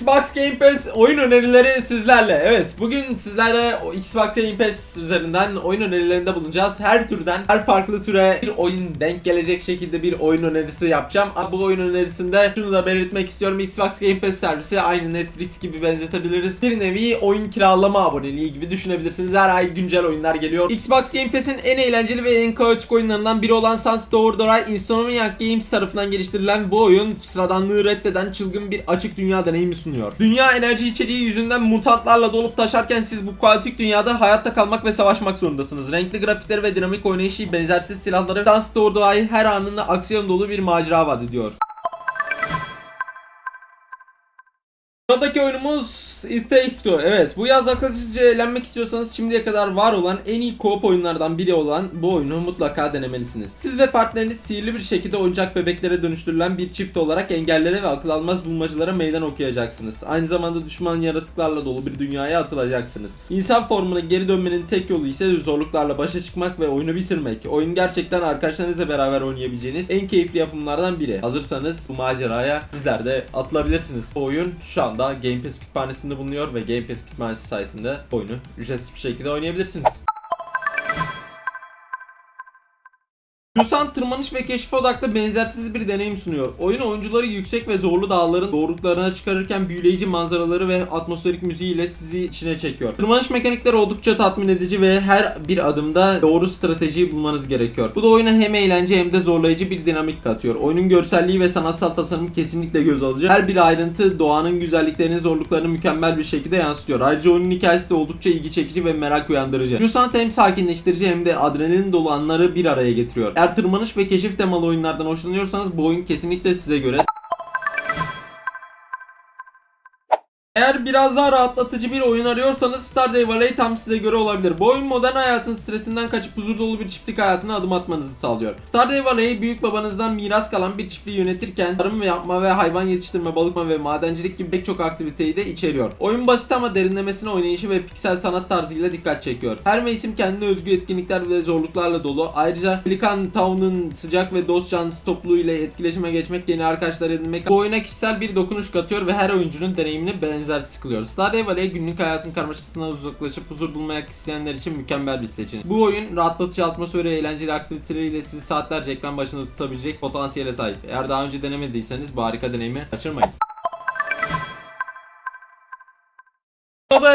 Xbox Game Pass oyun önerileri sizlerle. Evet bugün sizlere Xbox Game Pass üzerinden oyun önerilerinde bulunacağız. Her türden her farklı türe bir oyun denk gelecek şekilde bir oyun önerisi yapacağım. Bu oyun önerisinde şunu da belirtmek istiyorum. Xbox Game Pass servisi aynı Netflix gibi benzetebiliriz. Bir nevi oyun kiralama aboneliği gibi düşünebilirsiniz. Her ay güncel oyunlar geliyor. Xbox Game Pass'in en eğlenceli ve en kaotik oyunlarından biri olan Sunset Overdrive Insomniac Games tarafından geliştirilen bu oyun sıradanlığı reddeden çılgın bir açık dünya deneyimi sunuyor. Dünya enerji içeriği yüzünden mutantlarla dolup taşarken siz bu kaotik dünyada hayatta kalmak ve savaşmak zorundasınız. Renkli grafikleri ve dinamik oynayışı benzersiz silahları Sunset Overdrive her anında aksiyon dolu bir macera vaat ediyor. Sıradaki oyunumuz It Takes Two. Evet bu yaz akılsızca eğlenmek istiyorsanız şimdiye kadar var olan en iyi co-op oyunlardan biri olan bu oyunu mutlaka denemelisiniz. Siz ve partneriniz sihirli bir şekilde oyuncak bebeklere dönüştürülen bir çift olarak engellere ve akıl almaz bulmacalara meydan okuyacaksınız. Aynı zamanda düşman yaratıklarla dolu bir dünyaya atılacaksınız. İnsan formuna geri dönmenin tek yolu ise zorluklarla başa çıkmak ve oyunu bitirmek. Oyun gerçekten arkadaşlarınızla beraber oynayabileceğiniz en keyifli yapımlardan biri. Hazırsanız bu maceraya sizler de atılabilirsiniz. Bu oyun şu anda Game Pass kütüphanesinde bulunuyor ve Game Pass kütüphanesi sayesinde oyunu ücretsiz bir şekilde oynayabilirsiniz. Yusan tırmanış ve keşif odaklı benzersiz bir deneyim sunuyor. Oyun oyuncuları yüksek ve zorlu dağların doğrultularına çıkarırken büyüleyici manzaraları ve atmosferik müziğiyle sizi içine çekiyor. Tırmanış mekanikleri oldukça tatmin edici ve her bir adımda doğru stratejiyi bulmanız gerekiyor. Bu da oyuna hem eğlence hem de zorlayıcı bir dinamik katıyor. Oyunun görselliği ve sanatsal tasarımı kesinlikle göz alıcı. Her bir ayrıntı doğanın güzelliklerini, zorluklarını mükemmel bir şekilde yansıtıyor. Ayrıca oyunun hikayesi de oldukça ilgi çekici ve merak uyandırıcı. Yusan hem sakinleştirici hem de adrenalin dolu anları bir araya getiriyor. Eğer tırmanış ve keşif temalı oyunlardan hoşlanıyorsanız bu oyun kesinlikle size göre. Eğer biraz daha rahatlatıcı bir oyun arıyorsanız Stardew Valley tam size göre olabilir. Bu oyun modern hayatın stresinden kaçıp huzur dolu bir çiftlik hayatına adım atmanızı sağlıyor. Stardew Valley büyük babanızdan miras kalan bir çiftliği yönetirken tarım yapma ve hayvan yetiştirme, balıkma ve madencilik gibi pek çok aktiviteyi de içeriyor. Oyun basit ama derinlemesine oynayışı ve piksel sanat tarzıyla dikkat çekiyor. Her mevsim kendine özgü etkinlikler ve zorluklarla dolu. Ayrıca Pelican Town'un sıcak ve dost canlısı topluluğu ile etkileşime geçmek, yeni arkadaşlar edinmek bu oyuna kişisel bir dokunuş katıyor ve her oyuncunun deneyimini benzer sıkılıyor. Stardew Valley günlük hayatın karmaşasından uzaklaşıp huzur bulmaya isteyenler için mükemmel bir seçenek. Bu oyun rahatlatıcı atmosferi ve eğlenceli aktiviteleriyle sizi saatlerce ekran başında tutabilecek potansiyele sahip. Eğer daha önce denemediyseniz bu harika deneyimi kaçırmayın.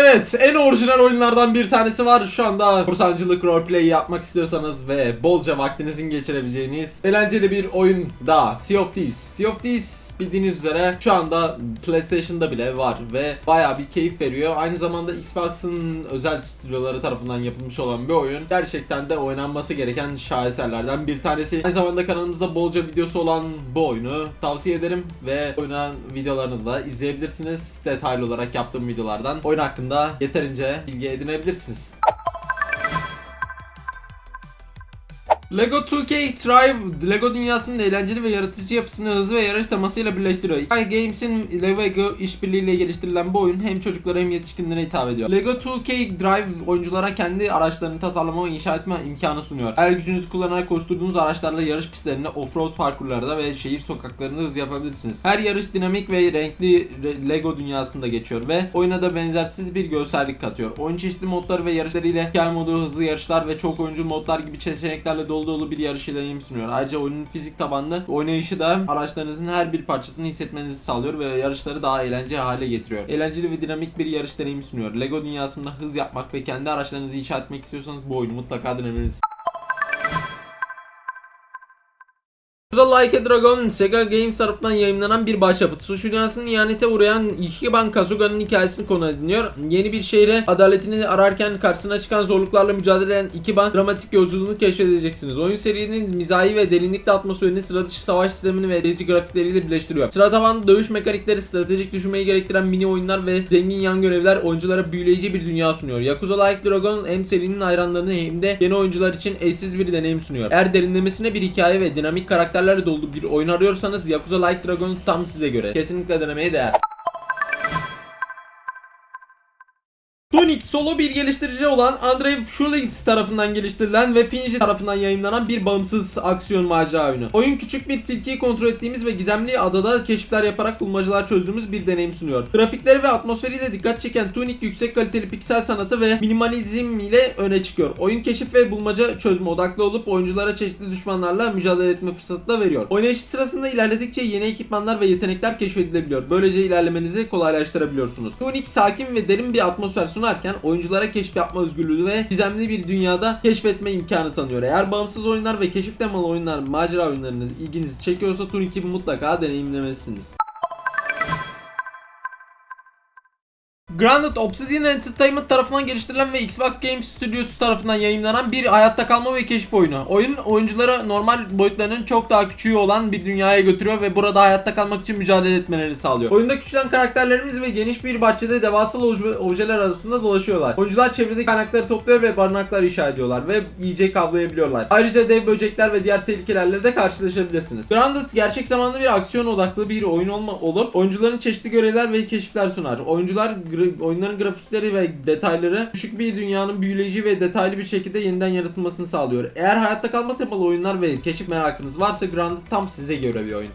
Evet en orijinal oyunlardan bir tanesi var. Şu anda korsancılık roleplay yapmak istiyorsanız ve bolca vaktinizin geçirebileceğiniz eğlenceli bir oyun daha. Sea of Thieves. Sea of Thieves bildiğiniz üzere şu anda PlayStation'da bile var ve baya bir keyif veriyor. Aynı zamanda Xbox'ın özel stüdyoları tarafından yapılmış olan bir oyun. Gerçekten de oynanması gereken şaheserlerden bir tanesi. Aynı zamanda kanalımızda bolca videosu olan bu oyunu tavsiye ederim ve oyunun videolarını da izleyebilirsiniz. Detaylı olarak yaptığım videolardan oyun hakkında yeterince bilgi edinebilirsiniz. Lego 2K Thrive, Lego dünyasının eğlenceli ve yaratıcı yapısını hızlı ve yarış temasıyla birleştiriyor. Sky Games'in Lego işbirliğiyle geliştirilen bu oyun hem çocuklara hem yetişkinlere hitap ediyor. Lego 2K Drive oyunculara kendi araçlarını tasarlama ve inşa etme imkanı sunuyor. Her gücünüzü kullanarak koşturduğunuz araçlarla yarış pistlerinde, offroad parkurlarda ve şehir sokaklarında hız yapabilirsiniz. Her yarış dinamik ve renkli re- Lego dünyasında geçiyor ve oyuna da benzersiz bir görsellik katıyor. Oyun çeşitli modları ve yarışlarıyla hikaye modu, hızlı yarışlar ve çok oyuncu modlar gibi seçeneklerle dolu dolu bir yarış deneyimi sunuyor. Ayrıca oyunun fizik tabanlı oynayışı da araçlarınızın her bir parçasını hissetmenizi sağlıyor ve yarışları daha eğlenceli hale getiriyor. Eğlenceli ve dinamik bir yarış deneyimi sunuyor. Lego dünyasında hız yapmak ve kendi araçlarınızı inşa etmek istiyorsanız bu oyunu mutlaka denemelisin. Like a Dragon Sega Games tarafından yayınlanan bir başyapıt. Suç dünyasının ihanete uğrayan Ichiban Kazuga'nın hikayesini konu ediniyor. Yeni bir şehre adaletini ararken karşısına çıkan zorluklarla mücadele eden Ichiban dramatik yolculuğunu keşfedeceksiniz. Oyun serinin mizahi ve derinlikli atmosferini sıra dışı savaş sistemini ve delici grafikleriyle birleştiriyor. Sıra tabanlı dövüş mekanikleri, stratejik düşünmeyi gerektiren mini oyunlar ve zengin yan görevler oyunculara büyüleyici bir dünya sunuyor. Yakuza Like Dragon hem serinin hayranlarını hem de yeni oyuncular için eşsiz bir deneyim sunuyor. Eğer derinlemesine bir hikaye ve dinamik karakterlerle dolu bir oyun arıyorsanız Yakuza Like Dragon tam size göre. Kesinlikle denemeye değer. Solo bir geliştirici olan Andrei Shulitz tarafından geliştirilen ve Finji tarafından yayınlanan bir bağımsız aksiyon macera oyunu. Oyun küçük bir tilkiyi kontrol ettiğimiz ve gizemli adada keşifler yaparak bulmacalar çözdüğümüz bir deneyim sunuyor. Grafikleri ve atmosferiyle dikkat çeken Tunic yüksek kaliteli piksel sanatı ve minimalizm ile öne çıkıyor. Oyun keşif ve bulmaca çözme odaklı olup oyunculara çeşitli düşmanlarla mücadele etme fırsatı da veriyor. Oynayış sırasında ilerledikçe yeni ekipmanlar ve yetenekler keşfedilebiliyor. Böylece ilerlemenizi kolaylaştırabiliyorsunuz. Tunic sakin ve derin bir atmosfer sunarken oyunculara keşif yapma özgürlüğü ve gizemli bir dünyada keşfetme imkanı tanıyor. Eğer bağımsız oyunlar ve keşif temalı oyunlar, macera oyunlarınız ilginizi çekiyorsa Tunic'i mutlaka deneyimlemelisiniz. Grounded Obsidian Entertainment tarafından geliştirilen ve Xbox Games Studios tarafından yayınlanan bir hayatta kalma ve keşif oyunu. Oyun oyuncuları normal boyutlarının çok daha küçüğü olan bir dünyaya götürüyor ve burada hayatta kalmak için mücadele etmeleri sağlıyor. Oyunda küçülen karakterlerimiz ve geniş bir bahçede devasa obje- objeler arasında dolaşıyorlar. Oyuncular çevredeki kaynakları topluyor ve barınaklar inşa ediyorlar ve yiyecek avlayabiliyorlar. Ayrıca dev böcekler ve diğer tehlikelerle de karşılaşabilirsiniz. Grounded gerçek zamanlı bir aksiyon odaklı bir oyun olma olup oyuncuların çeşitli görevler ve keşifler sunar. Oyuncular oyunların grafikleri ve detayları küçük bir dünyanın büyüleyici ve detaylı bir şekilde yeniden yaratılmasını sağlıyor. Eğer hayatta kalma temalı oyunlar ve keşif merakınız varsa Grounded tam size göre bir oyun.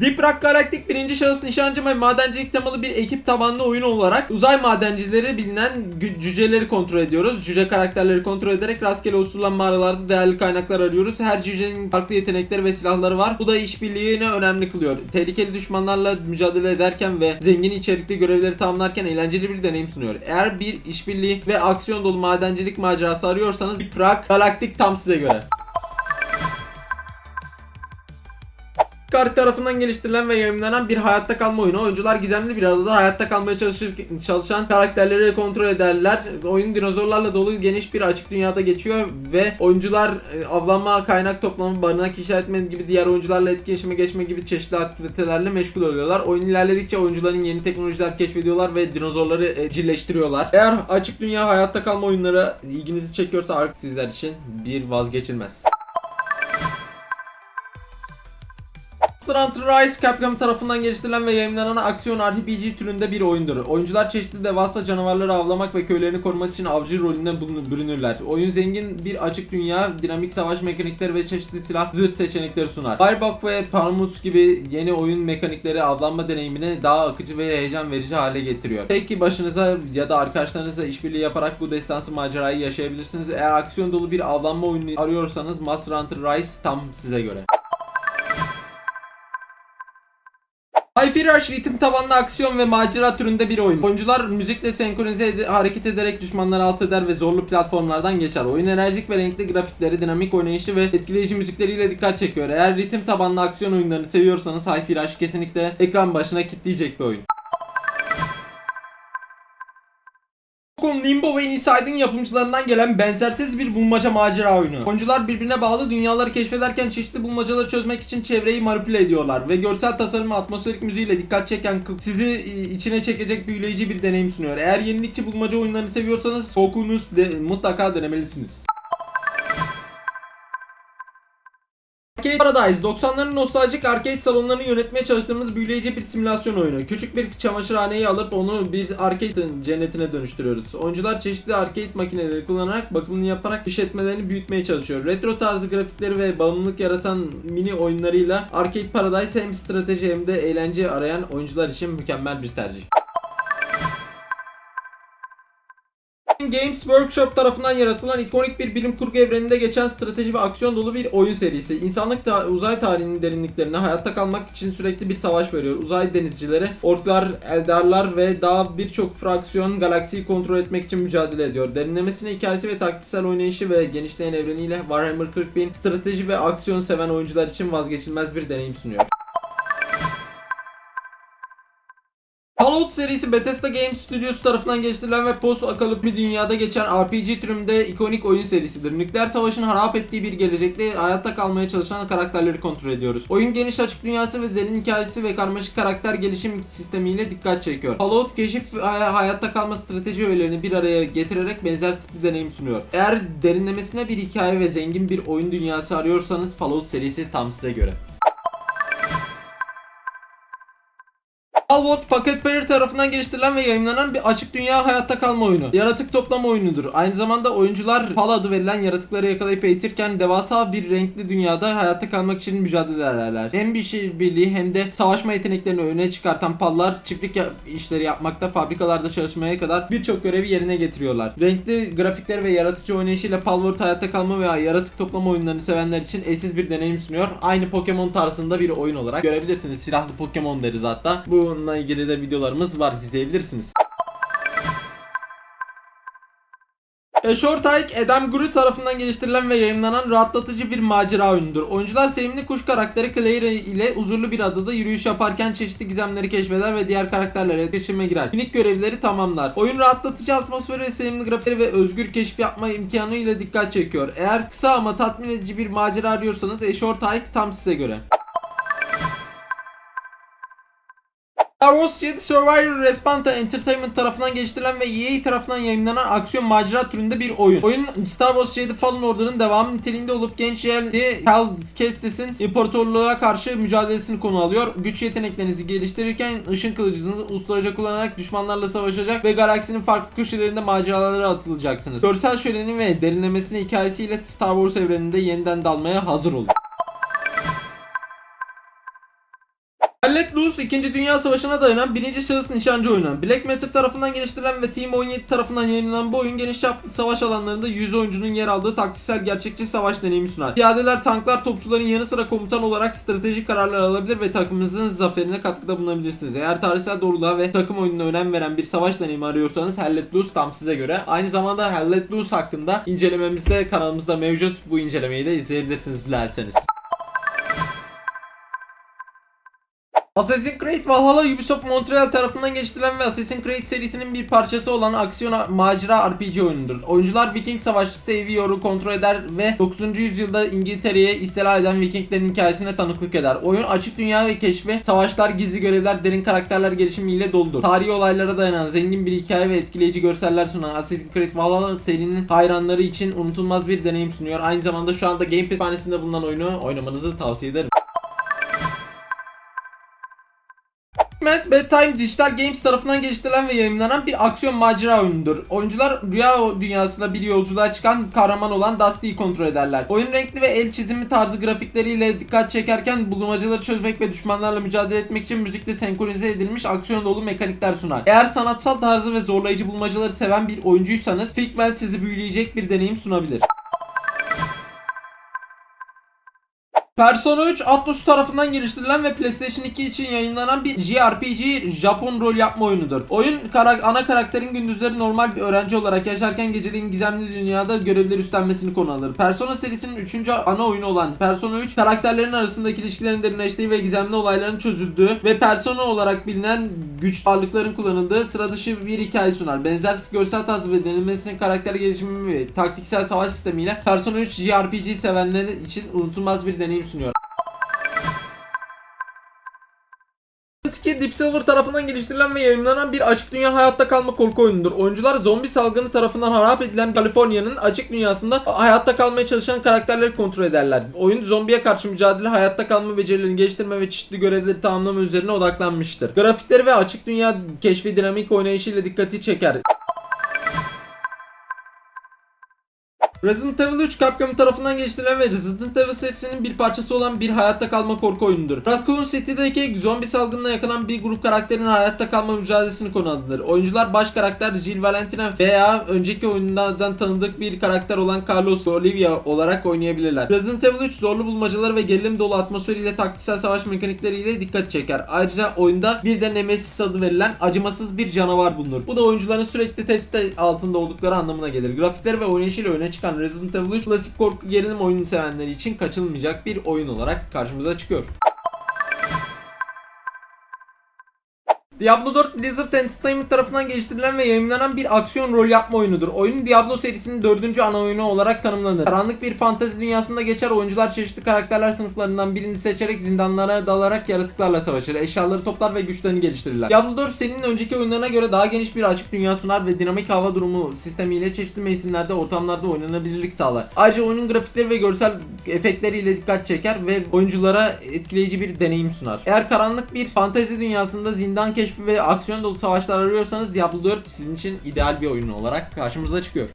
Deep Rock Galactic birinci şahıs nişancı ve madencilik temalı bir ekip tabanlı oyun olarak uzay madencileri bilinen cüceleri kontrol ediyoruz. Cüce karakterleri kontrol ederek rastgele oluşturulan mağaralarda değerli kaynaklar arıyoruz. Her cücenin farklı yetenekleri ve silahları var. Bu da işbirliğini önemli kılıyor. Tehlikeli düşmanlarla mücadele ederken ve zengin içerikli görevleri tamamlarken eğlenceli bir deneyim sunuyor. Eğer bir işbirliği ve aksiyon dolu madencilik macerası arıyorsanız Deep Rock Galactic tam size göre. Kart tarafından geliştirilen ve yayınlanan bir hayatta kalma oyunu. Oyuncular gizemli bir adada hayatta kalmaya çalışır, çalışan karakterleri kontrol ederler. Oyun dinozorlarla dolu geniş bir açık dünyada geçiyor ve oyuncular e, avlanma, kaynak toplama, barınak inşa etme gibi diğer oyuncularla etkileşime geçme gibi çeşitli aktivitelerle meşgul oluyorlar. Oyun ilerledikçe oyuncuların yeni teknolojiler keşfediyorlar ve dinozorları evcilleştiriyorlar. Eğer açık dünya hayatta kalma oyunları ilginizi çekiyorsa Ark sizler için bir vazgeçilmez. Monster Hunter Rise Capcom tarafından geliştirilen ve yayınlanan aksiyon RPG türünde bir oyundur. Oyuncular çeşitli devasa canavarları avlamak ve köylerini korumak için avcı rolünden bulun- bürünürler. Oyun zengin bir açık dünya, dinamik savaş mekanikleri ve çeşitli silah zırh seçenekleri sunar. Firebug ve Parmus gibi yeni oyun mekanikleri avlanma deneyimini daha akıcı ve heyecan verici hale getiriyor. Peki başınıza ya da arkadaşlarınızla işbirliği yaparak bu destansı macerayı yaşayabilirsiniz. Eğer aksiyon dolu bir avlanma oyunu arıyorsanız Monster Hunter Rise tam size göre. Hi-Fi Rush ritim tabanlı aksiyon ve macera türünde bir oyun. Oyuncular müzikle senkronize ede- hareket ederek düşmanları alt eder ve zorlu platformlardan geçer. Oyun enerjik ve renkli grafikleri, dinamik oynayışı ve etkileyici müzikleriyle dikkat çekiyor. Eğer ritim tabanlı aksiyon oyunlarını seviyorsanız Hi-Fi Rush kesinlikle ekran başına kitleyecek bir oyun. Limbo ve Inside'in yapımcılarından gelen benzersiz bir bulmaca macera oyunu. Oyuncular birbirine bağlı dünyaları keşfederken çeşitli bulmacaları çözmek için çevreyi manipüle ediyorlar ve görsel tasarım ve atmosferik müziğiyle dikkat çeken sizi e, içine çekecek büyüleyici bir deneyim sunuyor. Eğer yenilikçi bulmaca oyunlarını seviyorsanız Hokunus de, mutlaka denemelisiniz. Arcade Paradise 90'ların nostaljik arcade salonlarını yönetmeye çalıştığımız büyüleyici bir simülasyon oyunu. Küçük bir çamaşırhaneyi alıp onu biz arcade'in cennetine dönüştürüyoruz. Oyuncular çeşitli arcade makineleri kullanarak bakımını yaparak işletmelerini büyütmeye çalışıyor. Retro tarzı grafikleri ve bağımlılık yaratan mini oyunlarıyla Arcade Paradise hem strateji hem de eğlence arayan oyuncular için mükemmel bir tercih. Games Workshop tarafından yaratılan ikonik bir bilim kurgu evreninde geçen strateji ve aksiyon dolu bir oyun serisi. İnsanlık da uzay tarihinin derinliklerine hayatta kalmak için sürekli bir savaş veriyor. Uzay denizcileri, orklar, eldarlar ve daha birçok fraksiyon galaksiyi kontrol etmek için mücadele ediyor. Derinlemesine hikayesi ve taktiksel oynayışı ve genişleyen evreniyle Warhammer 40.000 strateji ve aksiyon seven oyuncular için vazgeçilmez bir deneyim sunuyor. Fallout serisi Bethesda Games Studios tarafından geliştirilen ve post apokaliptik dünyada geçen RPG türünde ikonik oyun serisidir. Nükleer savaşın harap ettiği bir gelecekte hayatta kalmaya çalışan karakterleri kontrol ediyoruz. Oyun geniş açık dünyası ve derin hikayesi ve karmaşık karakter gelişim sistemiyle dikkat çekiyor. Fallout keşif hayatta kalma strateji öğelerini bir araya getirerek benzersiz bir deneyim sunuyor. Eğer derinlemesine bir hikaye ve zengin bir oyun dünyası arıyorsanız Fallout serisi tam size göre. Palworld Pocket Pair tarafından geliştirilen ve yayınlanan bir açık dünya hayatta kalma oyunu. Yaratık toplama oyunudur. Aynı zamanda oyuncular PAL adı verilen yaratıkları yakalayıp eğitirken devasa bir renkli dünyada hayatta kalmak için mücadele ederler. Hem bir şey birliği hem de savaşma yeteneklerini öne çıkartan PAL'lar çiftlik işleri yapmakta, fabrikalarda çalışmaya kadar birçok görevi yerine getiriyorlar. Renkli grafikleri ve yaratıcı oynayışıyla Palworld hayatta kalma veya yaratık toplama oyunlarını sevenler için eşsiz bir deneyim sunuyor. Aynı Pokemon tarzında bir oyun olarak görebilirsiniz. Silahlı Pokemon deriz hatta. Bununla ilgili de videolarımız var izleyebilirsiniz. A Short Hike, Adam Guru tarafından geliştirilen ve yayınlanan rahatlatıcı bir macera oyunudur. Oyuncular sevimli kuş karakteri Claire ile huzurlu bir adada yürüyüş yaparken çeşitli gizemleri keşfeder ve diğer karakterlerle iletişime girer. Minik görevleri tamamlar. Oyun rahatlatıcı atmosferi ve sevimli grafikleri ve özgür keşif yapma imkanı ile dikkat çekiyor. Eğer kısa ama tatmin edici bir macera arıyorsanız A Short Hike tam size göre. Star Wars Jedi Survivor Respawn Entertainment tarafından geliştirilen ve EA tarafından yayınlanan aksiyon macera türünde bir oyun. Oyun Star Wars Jedi Fallen Order'ın devamı niteliğinde olup genç yerli Cal Kestis'in imparatorluğa karşı mücadelesini konu alıyor. Güç yeteneklerinizi geliştirirken ışın kılıcınızı ustaca kullanarak düşmanlarla savaşacak ve galaksinin farklı köşelerinde maceralara atılacaksınız. Görsel şöleni ve derinlemesine hikayesiyle Star Wars evreninde yeniden dalmaya hazır olun. Loose 2. Dünya Savaşı'na dayanan birinci şahıs nişancı oyunu. Black Matter tarafından geliştirilen ve Team 17 tarafından yayınlanan bu oyun geniş çaplı savaş alanlarında 100 oyuncunun yer aldığı taktiksel gerçekçi savaş deneyimi sunar. Piyadeler, tanklar, topçuların yanı sıra komutan olarak stratejik kararlar alabilir ve takımınızın zaferine katkıda bulunabilirsiniz. Eğer tarihsel doğruluğa ve takım oyununa önem veren bir savaş deneyimi arıyorsanız Hell Let Loose tam size göre. Aynı zamanda Hell Let Loose hakkında incelememizde kanalımızda mevcut. Bu incelemeyi de izleyebilirsiniz dilerseniz. Assassin's Creed Valhalla Ubisoft Montreal tarafından geliştirilen ve Assassin's Creed serisinin bir parçası olan aksiyon macera RPG oyunudur. Oyuncular Viking savaşçısı Eivyor'u kontrol eder ve 9. yüzyılda İngiltere'ye istila eden Vikinglerin hikayesine tanıklık eder. Oyun açık dünya ve keşfi, savaşlar, gizli görevler, derin karakterler gelişimiyle doludur. Tarihi olaylara dayanan zengin bir hikaye ve etkileyici görseller sunan Assassin's Creed Valhalla serinin hayranları için unutulmaz bir deneyim sunuyor. Aynı zamanda şu anda Game Pass bulunan oyunu oynamanızı tavsiye ederim. Bedtime Digital Games tarafından geliştirilen ve yayınlanan bir aksiyon macera oyunudur. Oyuncular rüya dünyasına bir yolculuğa çıkan kahraman olan Dusty'yi kontrol ederler. Oyun renkli ve el çizimi tarzı grafikleriyle dikkat çekerken bulmacaları çözmek ve düşmanlarla mücadele etmek için müzikle senkronize edilmiş aksiyon dolu mekanikler sunar. Eğer sanatsal tarzı ve zorlayıcı bulmacaları seven bir oyuncuysanız Figment sizi büyüleyecek bir deneyim sunabilir. Persona 3 Atlus tarafından geliştirilen ve PlayStation 2 için yayınlanan bir JRPG Japon rol yapma oyunudur. Oyun kara- ana karakterin gündüzleri normal bir öğrenci olarak yaşarken geceleyin gizemli dünyada görevler üstlenmesini konu alır. Persona serisinin 3. ana oyunu olan Persona 3 karakterlerin arasındaki ilişkilerin derinleştiği ve gizemli olayların çözüldüğü ve Persona olarak bilinen güç varlıkların kullanıldığı sıra dışı bir hikaye sunar. Benzer görsel tarzı ve denilmesinin karakter gelişimi ve taktiksel savaş sistemiyle Persona 3 JRPG sevenler için unutulmaz bir deneyim sunuyor. 2 Deep Silver tarafından geliştirilen ve yayınlanan bir açık dünya hayatta kalma korku oyunudur. Oyuncular zombi salgını tarafından harap edilen Kaliforniya'nın açık dünyasında hayatta kalmaya çalışan karakterleri kontrol ederler. Oyun zombiye karşı mücadele, hayatta kalma becerilerini geliştirme ve çeşitli görevleri tamamlama üzerine odaklanmıştır. Grafikleri ve açık dünya keşfi dinamik oynayışıyla dikkati çeker. Resident Evil 3 Capcom tarafından geliştirilen ve Resident Evil serisinin bir parçası olan bir hayatta kalma korku oyunudur. Raccoon City'deki zombi salgınına yakılan bir grup karakterin hayatta kalma mücadelesini konu alınır. Oyuncular baş karakter Jill Valentina veya önceki oyunlardan tanıdık bir karakter olan Carlos Olivia olarak oynayabilirler. Resident Evil 3 zorlu bulmacaları ve gerilim dolu atmosferiyle taktiksel savaş mekanikleriyle dikkat çeker. Ayrıca oyunda bir de Nemesis adı verilen acımasız bir canavar bulunur. Bu da oyuncuların sürekli tehdit altında oldukları anlamına gelir. Grafikleri ve oynayışıyla öne çıkan Resident Evil 3 klasik korku gerilim oyunu sevenleri için kaçınılmayacak bir oyun olarak karşımıza çıkıyor. Diablo 4 Blizzard Entertainment tarafından geliştirilen ve yayınlanan bir aksiyon rol yapma oyunudur. Oyun Diablo serisinin dördüncü ana oyunu olarak tanımlanır. Karanlık bir fantezi dünyasında geçer oyuncular çeşitli karakterler sınıflarından birini seçerek zindanlara dalarak yaratıklarla savaşır. Eşyaları toplar ve güçlerini geliştirirler. Diablo 4 serinin önceki oyunlarına göre daha geniş bir açık dünya sunar ve dinamik hava durumu sistemiyle çeşitli mevsimlerde ortamlarda oynanabilirlik sağlar. Ayrıca oyunun grafikleri ve görsel efektleriyle dikkat çeker ve oyunculara etkileyici bir deneyim sunar. Eğer karanlık bir fantezi dünyasında zindan keşfi keşfi ve aksiyon dolu savaşlar arıyorsanız Diablo 4 sizin için ideal bir oyun olarak karşımıza çıkıyor.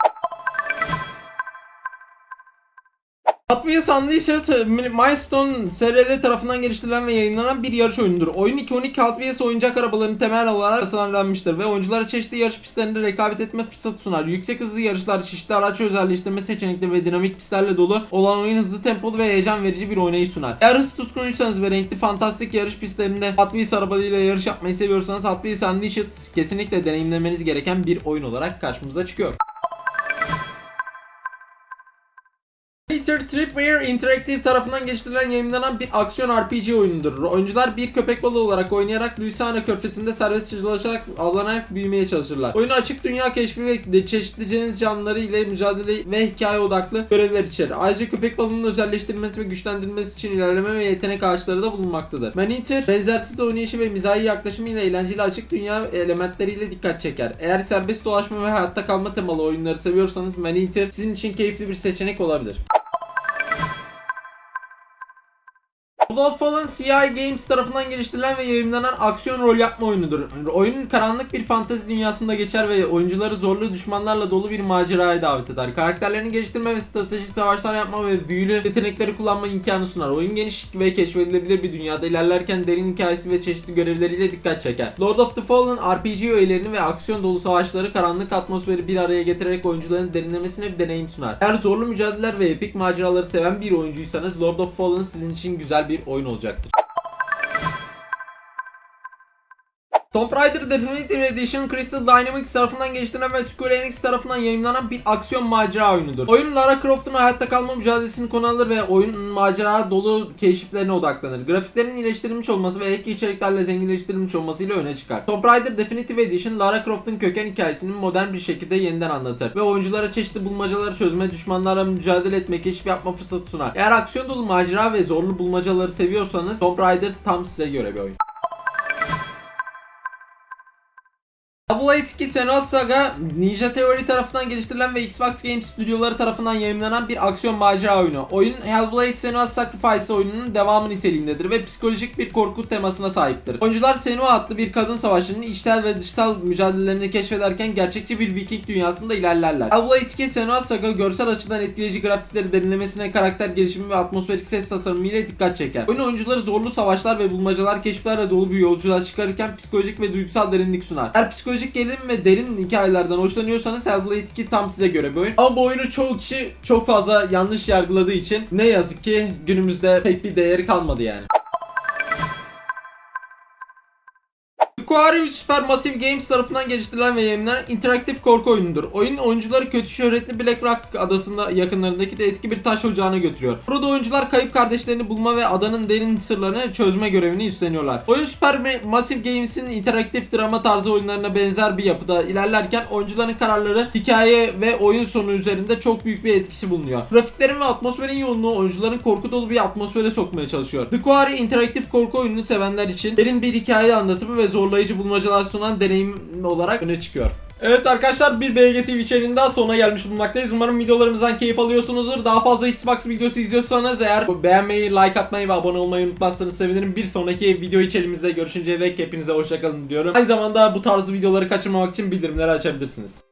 Wheels Unleashed Milestone SRL tarafından geliştirilen ve yayınlanan bir yarış oyunudur. Oyun ikonik Hot Wheels oyuncak arabalarının temel olarak tasarlanmıştır ve oyunculara çeşitli yarış pistlerinde rekabet etme fırsatı sunar. Yüksek hızlı yarışlar, çeşitli araç özelleştirme seçenekleri ve dinamik pistlerle dolu olan oyun hızlı tempolu ve heyecan verici bir oynayış sunar. Eğer hız tutkunuysanız ve renkli fantastik yarış pistlerinde Hot Wheels arabalarıyla yarış yapmayı seviyorsanız Hot Wheels Unleashed kesinlikle deneyimlemeniz gereken bir oyun olarak karşımıza çıkıyor. Peter Tripwire Interactive tarafından geliştirilen yayınlanan bir aksiyon RPG oyunudur. Oyuncular bir köpek balığı olarak oynayarak Louisiana körfezinde serbestçe dolaşarak avlanarak büyümeye çalışırlar. Oyunu açık dünya keşfi ve de çeşitli deniz canlıları ile mücadele ve hikaye odaklı görevler içerir. Ayrıca köpek balığının özelleştirilmesi ve güçlendirilmesi için ilerleme ve yetenek ağaçları da bulunmaktadır. Maneater benzersiz oynayışı ve mizahi yaklaşımıyla eğlenceli açık dünya elementleriyle dikkat çeker. Eğer serbest dolaşma ve hayatta kalma temalı oyunları seviyorsanız Maneater sizin için keyifli bir seçenek olabilir. Blood Fallen CI Games tarafından geliştirilen ve yayınlanan aksiyon rol yapma oyunudur. Oyun karanlık bir fantezi dünyasında geçer ve oyuncuları zorlu düşmanlarla dolu bir maceraya davet eder. Karakterlerini geliştirme ve stratejik savaşlar yapma ve büyülü yetenekleri kullanma imkanı sunar. Oyun geniş ve keşfedilebilir bir dünyada ilerlerken derin hikayesi ve çeşitli görevleriyle dikkat çeker. Lord of the Fallen RPG öğelerini ve aksiyon dolu savaşları karanlık atmosferi bir araya getirerek oyuncuların derinlemesine bir deneyim sunar. Eğer zorlu mücadeleler ve epik maceraları seven bir oyuncuysanız Lord of Fallen sizin için güzel bir oyun olacaktır. Tomb Raider Definitive Edition Crystal Dynamics tarafından geliştirilen ve Square Enix tarafından yayınlanan bir aksiyon macera oyunudur. Oyun Lara Croft'un hayatta kalma mücadelesini konu alır ve oyun macera dolu keşiflerine odaklanır. Grafiklerin iyileştirilmiş olması ve ek içeriklerle zenginleştirilmiş olmasıyla öne çıkar. Tomb Raider Definitive Edition Lara Croft'un köken hikayesini modern bir şekilde yeniden anlatır ve oyunculara çeşitli bulmacaları çözme, düşmanlarla mücadele etme, keşif yapma fırsatı sunar. Eğer aksiyon dolu macera ve zorlu bulmacaları seviyorsanız Tomb Raider tam size göre bir oyun. Double 2 Senua Saga Ninja Theory tarafından geliştirilen ve Xbox Games stüdyoları tarafından yayınlanan bir aksiyon macera oyunu. Oyun Hellblade Senua Sacrifice oyununun devamı niteliğindedir ve psikolojik bir korku temasına sahiptir. Oyuncular Senua adlı bir kadın savaşçının içsel ve dışsal mücadelelerini keşfederken gerçekçi bir Viking dünyasında ilerlerler. Hellblade 2 Senua Saga görsel açıdan etkileyici grafikleri derinlemesine karakter gelişimi ve atmosferik ses tasarımı ile dikkat çeker. Oyun oyuncuları zorlu savaşlar ve bulmacalar keşiflerle dolu bir yolculuğa çıkarırken psikolojik ve duygusal derinlik sunar. Eğer psikolojik gerilim ve derin hikayelerden hoşlanıyorsanız Hellblade 2 tam size göre bir oyun. Ama bu oyunu çoğu kişi çok fazla yanlış yargıladığı için ne yazık ki günümüzde pek bir değeri kalmadı yani. Aquarium Supermassive Games tarafından geliştirilen ve yayınlanan interaktif korku oyunudur. Oyun oyuncuları kötü şöhretli Black Rock adasında yakınlarındaki de eski bir taş ocağına götürüyor. Burada oyuncular kayıp kardeşlerini bulma ve adanın derin sırlarını çözme görevini üstleniyorlar. Oyun Supermassive Games'in interaktif drama tarzı oyunlarına benzer bir yapıda ilerlerken oyuncuların kararları hikaye ve oyun sonu üzerinde çok büyük bir etkisi bulunuyor. Grafiklerin ve atmosferin yoğunluğu oyuncuların korku dolu bir atmosfere sokmaya çalışıyor. The Quarry interaktif korku oyununu sevenler için derin bir hikaye anlatımı ve zorlayıcı bulmacalar sunan deneyim olarak öne çıkıyor. Evet arkadaşlar bir BGTV içeriğinin daha sonuna gelmiş bulunmaktayız. Umarım videolarımızdan keyif alıyorsunuzdur. Daha fazla Xbox videosu izliyorsanız eğer beğenmeyi, like atmayı ve abone olmayı unutmazsanız sevinirim. Bir sonraki video içeriğimizde görüşünceye dek hepinize hoşçakalın diyorum. Aynı zamanda bu tarz videoları kaçırmamak için bildirimleri açabilirsiniz.